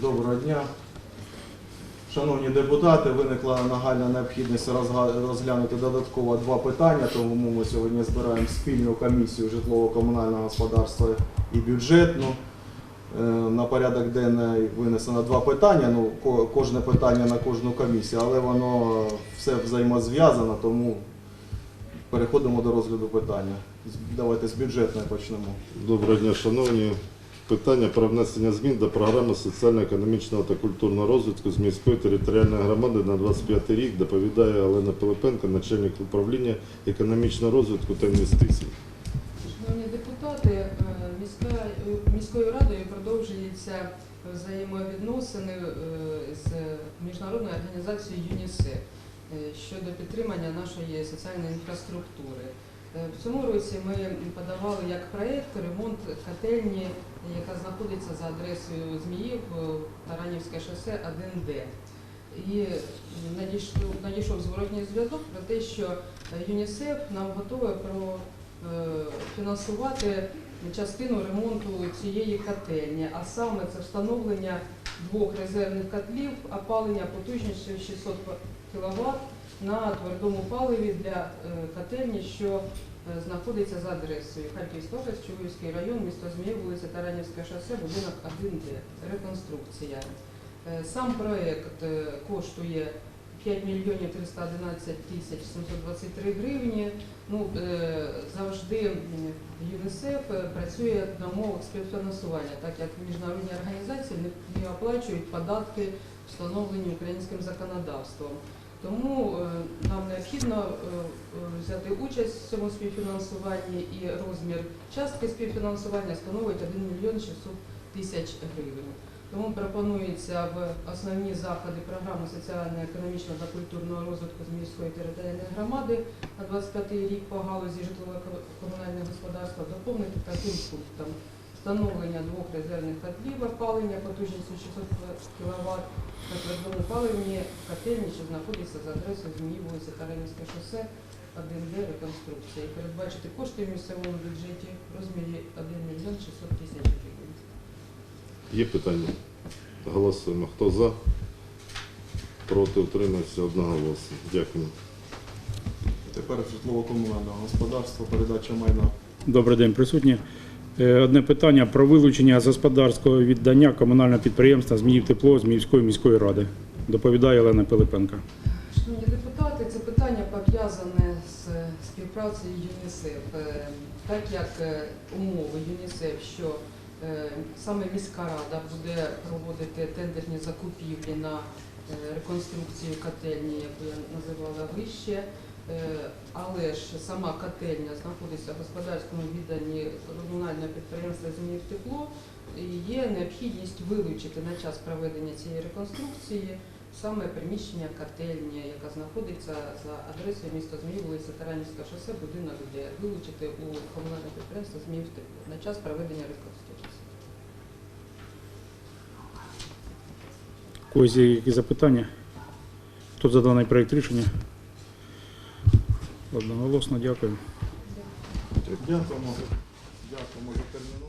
Доброго дня. Шановні депутати, виникла нагальна необхідність розглянути додатково два питання, тому ми сьогодні збираємо спільну комісію житлово-комунального господарства і бюджетну. Е, На порядок денний винесено два питання, ну кожне питання на кожну комісію, але воно все взаємозв'язано, тому переходимо до розгляду питання. Давайте з бюджетної почнемо. Доброго дня, шановні. Питання про внесення змін до програми соціально-економічного та культурного розвитку з міської територіальної громади на 25 рік доповідає Олена Пилипенко, начальник управління економічного розвитку та інвестицій. Шановні депутати, е, міська, е, міською радою продовжуються взаємовідносини е, з міжнародною організацією ЮНІСЕФ щодо підтримання нашої соціальної інфраструктури. Е, В цьому році ми подавали як проєкт ремонт котельні, яка знаходиться за адресою Зміїв, Таранівське шосе 1Д. І надійшов, надійшов зворотній зв'язок про те, що ЮНІСЕФ нам готове про е, частину ремонту цієї котельні, а саме це встановлення двох резервних котлів, опалення потужністю 600 кВт на твердому паливі для е, котельні, що е, знаходиться за адресою Харківська область, Чугуївський район, місто Зміїв, вулиця Таранівське шосе, будинок 1Д. Реконструкція. Е, Сам проект е, коштує 5 мільйонів 311 тисяч 723 гривні. Ну, е, завжди ЮНІСЕФ е, працює на умовах співфінансування, так як міжнародні організації не, оплачують податки, встановлені українським законодавством. Тому е, нам необхідно взяти участь в цьому співфінансуванні і розмір частки співфінансування становить 1 мільйон 600 тисяч гривень. Тому пропонується в основні заходи програми соціально-економічного та культурного розвитку з міської територіальної громади на 25 рік по галузі житлово-комунального господарства доповнити таким пунктом встановлення двох резервних котлів опалення потужністю 600 кВт на твердому паливні котельні, що знаходяться за адресою Змії, вулиця Таранівське шосе, 1Д реконструкція. І передбачити кошти в місцевому бюджеті в розмірі 1 мільйон 600 тисяч гривень. Є питання? Голосуємо. Хто за? Проти утримався одноголосно. Дякую. Тепер житлово-комунального господарства, передача майна. Добрий день, присутні. Е, Одне питання про вилучення з господарського віддання комунального підприємства Зміїв тепло Зміївської міської ради. Доповідає Олена Пилипенка. Шановні депутати, це питання пов'язане з співпрацею ЮНІСЕФ. Е, Так як е, умови ЮНІСЕФ, що саме міська рада буде проводити тендерні закупівлі на е, реконструкцію котельні, яку я називала вище, е, але ж сама котельня знаходиться в господарському відданні комунального підприємства «Зміїв тепло», і є необхідність вилучити на час проведення цієї реконструкції саме приміщення котельні, яка знаходиться за адресою міста Зміїв, вулиця Таранівська шосе, будинок, де вилучити у комунальне підприємство Зміїв тепло на час проведення реконструкції. У когось є якісь запитання? Хто за даний проєкт рішення? Одноголосно дякую. Дякуємо. Дякуємо за терміну.